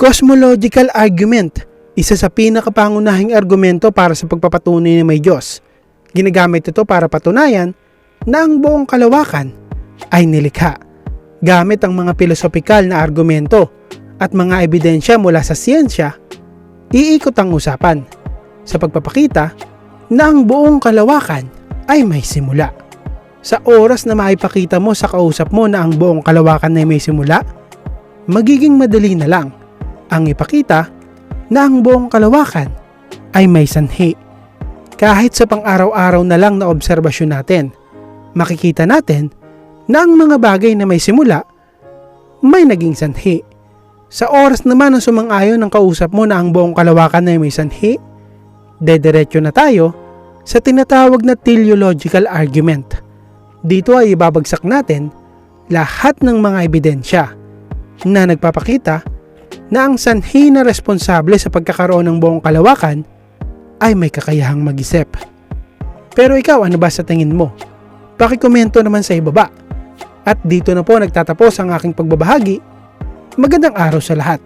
Cosmological argument, isa sa pinakapangunahing argumento para sa pagpapatunay na may Diyos. Ginagamit ito para patunayan na ang buong kalawakan ay nilikha gamit ang mga pilosopikal na argumento at mga ebidensya mula sa siyensya, iikot ang usapan sa pagpapakita na ang buong kalawakan ay may simula. Sa oras na maipakita mo sa kausap mo na ang buong kalawakan ay may simula, magiging madali na lang ang ipakita na ang buong kalawakan ay may sanhi. Kahit sa pang-araw-araw na lang na obserbasyon natin, makikita natin na ang mga bagay na may simula may naging sanhi. Sa oras naman na sumang-ayon ng kausap mo na ang buong kalawakan ay may sanhi, dediretso na tayo sa tinatawag na teleological argument. Dito ay ibabagsak natin lahat ng mga ebidensya na nagpapakita na ang sanhi na responsable sa pagkakaroon ng buong kalawakan ay may kakayahang mag-isip. Pero ikaw, ano ba sa tingin mo? Pakikomento naman sa ibaba. At dito na po nagtatapos ang aking pagbabahagi. Magandang araw sa lahat.